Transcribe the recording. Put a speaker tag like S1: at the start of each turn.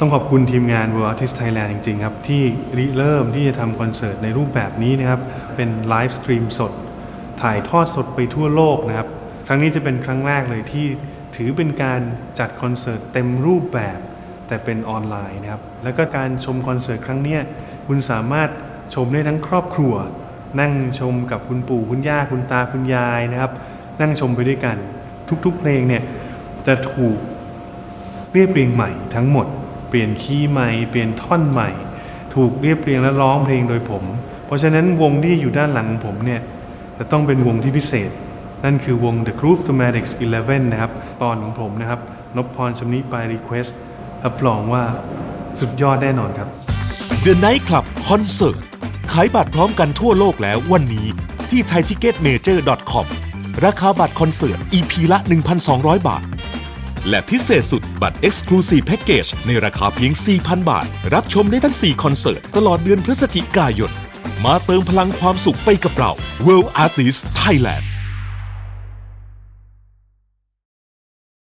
S1: ต้องขอบคุณทีมงาน World Artist Thailand จริงๆครับ ที่ริเริ่มที่จะทำคอนเสิร์ตในรูปแบบนี้นะครับ เป็นไลฟ์สตรีมสด ถ่ายทอดสดไปทั่วโลกนะครับ ครั้งนี้จะเป็นครั้งแรกเลยที่ถือเป็นการจัดคอนเสิร์ตเต็มรูปแบบ แต่เป็นออนไลน์นะครับ แล้วก็การชมคอนเสิร์ตครั้งนี้คุณสามารถชมได้ทั้งครอบครัว นั่งชมกับคุณปู่คุณย่าคุณตาคุณยายนะครับ นั่งชมไปด้วยกัน ทุกๆเพลงเนี่ยจะถูกเรียบเรียงใหม่ทั้งหมด เปลี่ยนคีย์ใหม่ เปลี่ยนท่อนใหม่ ถูกเรียบเรียงและร้องเพลงโดยผม เพราะฉะนั้นวงที่อยู่ด้านหลังผมเนี่ยจะต้องเป็นวงที่พิเศษ นั่นคือวง The Groove Thematics 11 นะครับ ตอนของผมนะครับนพพรชำนิปาย Request รับรองว่าสุดยอดแน่นอนครับ
S2: The Night Club Concert ขายบัตรพร้อมกันทั่วโลกแล้ววันนี้ที่ thaiticketmajor.com ราคาบัตรคอนเสิร์ต EP ละ 1,200 บาท และพิเศษสุดบัตร Exclusive Package ในราคาเพียง 4,000 บาท รับชมได้ทั้ง 4 คอนเสิร์ต ตลอดเดือนพฤศจิกายน มาเติมพลังความสุขไปกับเรา World Artists Thailand